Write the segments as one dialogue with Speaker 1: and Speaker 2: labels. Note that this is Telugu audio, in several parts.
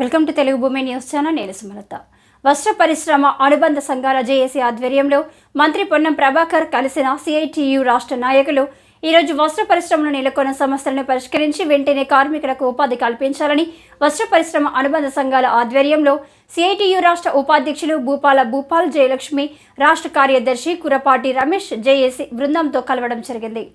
Speaker 1: వెల్కమ్ టు తెలుగు భూమి న్యూస్ ఛానల్ నేను సుమలత. వస్త్ర పరిశ్రమ అనుబంధ సంఘాల జేఏసీ ఆధ్వర్యంలో మంత్రి పొన్నం ప్రభాకర్ కలిసిన సిఐటియు రాష్ట్ర నాయకులు ఈరోజు వస్త్ర పరిశ్రమలో నెలకొన్న సమస్యలను పరిష్కరించి వెంటనే కార్మికులకు ఉపాధి కల్పించాలని వస్త్ర పరిశ్రమ అనుబంధ సంఘాల ఆధ్వర్యంలో సిఐటియు రాష్ట్ర ఉపాధ్యక్షులు భూపాల భూపాల్ జయలక్ష్మి రాష్ట్ర కార్యదర్శి కురపాటి రమేష్ జేఏసీ బృందంతో కలవడం జరిగింది.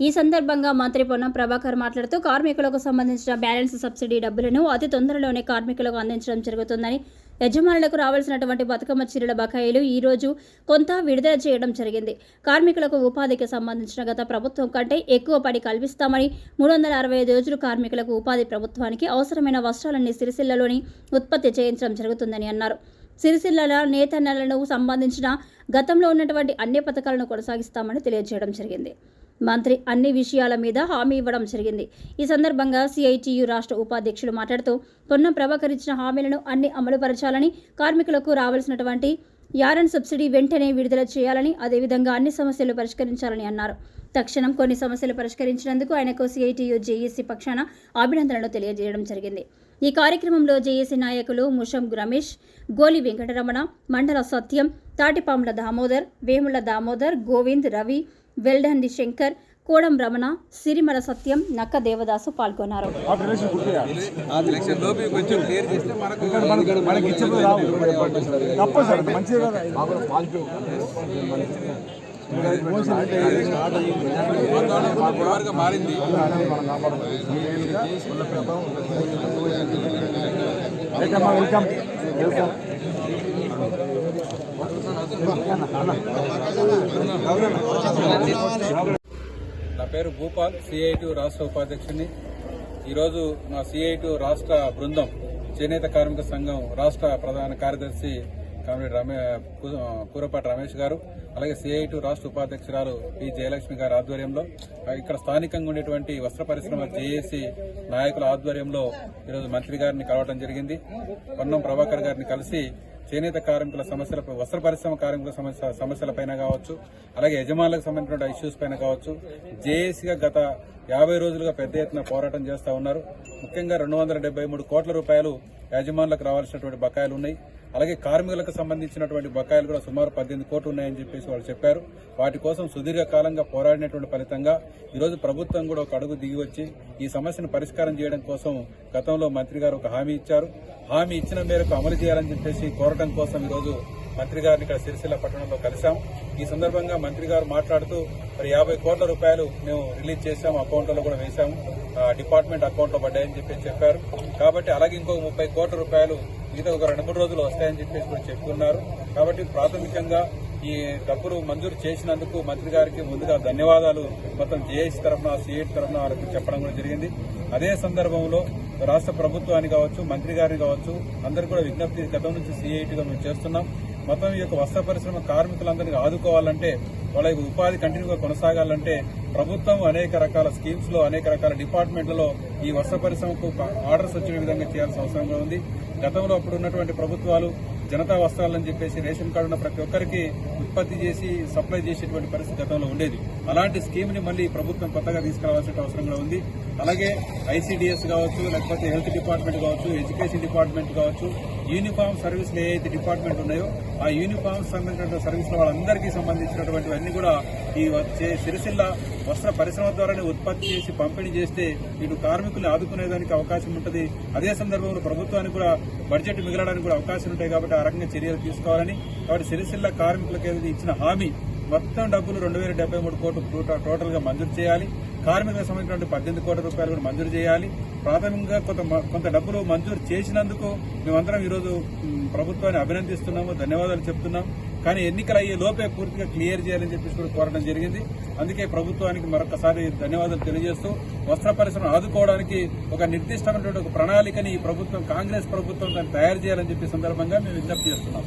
Speaker 1: ఈ సందర్భంగా మంత్రి పొన్నం ప్రభాకర్ మాట్లాడుతూ కార్మికులకు సంబంధించిన బ్యాలెన్స్ సబ్సిడీ డబ్బులను అతి తొందరలోనే కార్మికులకు అందించడం జరుగుతుందని యజమానులకు రావాల్సినటువంటి బతుకమ్మ చీరల బకాయిలు ఈరోజు కొంత విడుదల చేయడం జరిగింది. కార్మికులకు ఉపాధికి సంబంధించిన గత ప్రభుత్వం కంటే ఎక్కువ పడి కల్పిస్తామని మూడు వందల అరవై ఐదు రోజులు కార్మికులకు ఉపాధి ప్రభుత్వానికి అవసరమైన వస్త్రాలన్నీ సిరిసిల్లలోని ఉత్పత్తి చేయించడం జరుగుతుందని అన్నారు. సిరిసిల్లల నేతన్నలను సంబంధించిన గతంలో ఉన్నటువంటి అన్ని పథకాలను కొనసాగిస్తామని తెలియజేయడం జరిగింది. మంత్రి అన్ని విషయాల మీద హామీ ఇవ్వడం జరిగింది. ఈ సందర్భంగా సిఐటియు రాష్ట్ర ఉపాధ్యక్షులు మాట్లాడుతూ పొన్నం ప్రభాకర్ ఇచ్చిన హామీలను అన్ని అమలుపరచాలని కార్మికులకు రావాల్సినటువంటి యారన్ సబ్సిడీ వెంటనే విడుదల చేయాలని అదేవిధంగా అన్ని సమస్యలు పరిష్కరించాలని అన్నారు. తక్షణం కొన్ని సమస్యలు పరిష్కరించినందుకు ఆయనకు సిఐటియు జేఏసీ పక్షాన అభినందనలు తెలియజేయడం జరిగింది. ఈ కార్యక్రమంలో జేఏసీ నాయకులు ముషం రమేష్ గోలి వెంకటరమణ మండల సత్యం తాటిపాముల దామోదర్ వేముల దామోదర్ గోవింద్ రవి వెల్డండి శంకర్ కోడం రమణ సిరిమల సత్యం నక్క దేవదాసు పాల్గొన్నారు
Speaker 2: మారింది క్లియర్ చేస్తే మనకు
Speaker 3: మనకి ఇచ్చినప్పుడు రావు తప్ప సార్ మంచిది కదా
Speaker 2: వాతావరణం పురవారుగా మారింది
Speaker 3: వెల్కమ్ వెల్కమ్ వెల్కమ్
Speaker 2: నా పేరు భూపాల్ సిఐటి రాష్ట్ర ఉపాధ్యక్షుని ఈరోజు మా సిఐటి రాష్ట్ర బృందం చేనేత కార్మిక సంఘం రాష్ట్ర ప్రధాన కార్యదర్శి కామ్రేడ్ రమే పూరపాటి రమేష్ గారు అలాగే సిఐటి రాష్ట్ర ఉపాధ్యక్షురాలు పి జయలక్ష్మి గారి ఆధ్వర్యంలో ఇక్కడ స్థానికంగా ఉండేటువంటి వస్త్ర పరిశ్రమ జేఏసీ నాయకుల ఆధ్వర్యంలో ఈరోజు మంత్రి గారిని కలవడం జరిగింది. పొన్నం ప్రభాకర్ గారిని కలిసి చేనేత కార్మికుల సమస్యలపై వస్త్ర పరిశ్రమ కార్మికుల సమస్య సమస్యలపైన కావచ్చు అలాగే యజమానులకు సంబంధించిన ఇష్యూస్ పైన కావచ్చు జేఏసీగా గత యాభై రోజులుగా పెద్ద ఎత్తున పోరాటం చేస్తూ ఉన్నారు. ముఖ్యంగా రెండు వందల మూడు కోట్ల రూపాయలు యజమానులకు రావాల్సినటువంటి బకాయిలు ఉన్నాయి. అలాగే కార్మికులకు సంబంధించినటువంటి బకాయిలు కూడా సుమారు పద్దెనిమిది కోట్లు ఉన్నాయని చెప్పేసి వాళ్ళు చెప్పారు. వాటి కోసం సుదీర్ఘకాలంగా పోరాడినటువంటి ఫలితంగా ఈరోజు ప్రభుత్వం కూడా ఒక అడుగు దిగి వచ్చి ఈ సమస్యను పరిష్కారం చేయడం కోసం గతంలో మంత్రి గారు ఒక హామీ ఇచ్చారు. హామీ ఇచ్చిన మేరకు అమలు చేయాలని చెప్పేసి కోరటం కోసం ఈరోజు మంత్రి గారిని ఇక్కడ సిరిసిల్ల పట్టణంలో కలిశాం. ఈ సందర్భంగా మంత్రి గారు మాట్లాడుతూ మరి యాభై కోట్ల రూపాయలు మేము రిలీజ్ చేశాము అకౌంట్లో కూడా వేశాము. డిపార్ట్మెంట్ అకౌంట్లో పడ్డాయని చెప్పి చెప్పారు. కాబట్టి అలాగే ఇంకో ముప్పై కోట్ల రూపాయలు మిగతా ఒక రెండు మూడు రోజులు వస్తాయని చెప్పేసి కూడా చెప్తున్నారు కాబట్టి ప్రాథమికంగా ఈ డబ్బులు మంజూరు చేసినందుకు మంత్రి గారికి ముందుగా ధన్యవాదాలు. మొత్తం జేఏసీ తరఫున సిఐటి తరఫున వాళ్ళకి చెప్పడం కూడా జరిగింది. అదే సందర్భంలో రాష్ట్ర ప్రభుత్వాన్ని కావచ్చు మంత్రి గారిని కావచ్చు అందరు కూడా విజ్ఞప్తి గతం నుంచి సిఐటిగా మేము చేస్తున్నాం. మొత్తం ఈ యొక్క వస్త్ర పరిశ్రమ కార్మికులందరినీ ఆదుకోవాలంటే వాళ్ళ యొక్క ఉపాధి కంటిన్యూగా కొనసాగాలంటే ప్రభుత్వం అనేక రకాల స్కీమ్స్లో అనేక రకాల డిపార్ట్మెంట్లలో ఈ వస్త్ర పరిశ్రమకు ఆర్డర్స్ వచ్చే విధంగా చేయాల్సిన అవసరం ఉంది. గతంలో అప్పుడు ఉన్నటువంటి ప్రభుత్వాలు జనతా వస్త్రాలని చెప్పేసి రేషన్ కార్డు ఉన్న ప్రతి ఒక్కరికి ఉత్పత్తి చేసి సప్లై చేసేటువంటి పరిస్థితి గతంలో ఉండేది. అలాంటి స్కీమ్ని మళ్ళీ ప్రభుత్వం కొత్తగా తీసుకురావాల్సిన అవసరం కూడా ఉంది. అలాగే ఐసీడీఎస్ కావచ్చు లేకపోతే హెల్త్ డిపార్ట్మెంట్ కావచ్చు ఎడ్యుకేషన్ డిపార్ట్మెంట్ కావచ్చు యూనిఫామ్ సర్వీసులు ఏదైతే డిపార్ట్మెంట్ ఉన్నాయో ఆ యూనిఫామ్ సంబంధించిన సర్వీసులు వాళ్ళందరికీ సంబంధించినటువంటివన్నీ కూడా ఈ వచ్చే సిరిసిల్ల వస్త్ర పరిశ్రమ ద్వారానే ఉత్పత్తి చేసి పంపిణీ చేస్తే ఇటు కార్మికులు ఆదుకునేదానికి అవకాశం ఉంటుంది. అదే సందర్భంలో ప్రభుత్వానికి కూడా బడ్జెట్ మిగలడానికి కూడా అవకాశం ఉంటాయి కాబట్టి ఆ రకంగా చర్యలు తీసుకోవాలని. కాబట్టి సిరిసిల్ల కార్మికులకు ఏదైతే ఇచ్చిన హామీ మొత్తం డబ్బులు రెండు వేల డెబ్బై మూడు కోట్లు టోటల్గా మంజూరు చేయాలి. కార్మికులకు సంబంధించిన పద్దెనిమిది కోట్ల రూపాయలు కూడా మంజూరు చేయాలి. ప్రాథమికంగా కొంత కొంత డబ్బులు మంజూరు చేసినందుకు మేమందరం ఈరోజు ప్రభుత్వాన్ని అభినందిస్తున్నాము ధన్యవాదాలు చెప్తున్నాం. కానీ ఎన్నికలు అయ్యే లోపే పూర్తిగా క్లియర్ చేయాలని చెప్పేసి కూడా కోరడం జరిగింది. అందుకే ప్రభుత్వానికి మరొకసారి ధన్యవాదాలు తెలియజేస్తూ వస్త్ర పరిశ్రమ ఆదుకోవడానికి ఒక నిర్దిష్టమైనటువంటి ఒక ప్రణాళికని ఈ ప్రభుత్వం కాంగ్రెస్ ప్రభుత్వం దాన్ని తయారు చేయాలని చెప్పే సందర్భంగా మేము విజ్ఞప్తి చేస్తున్నాం.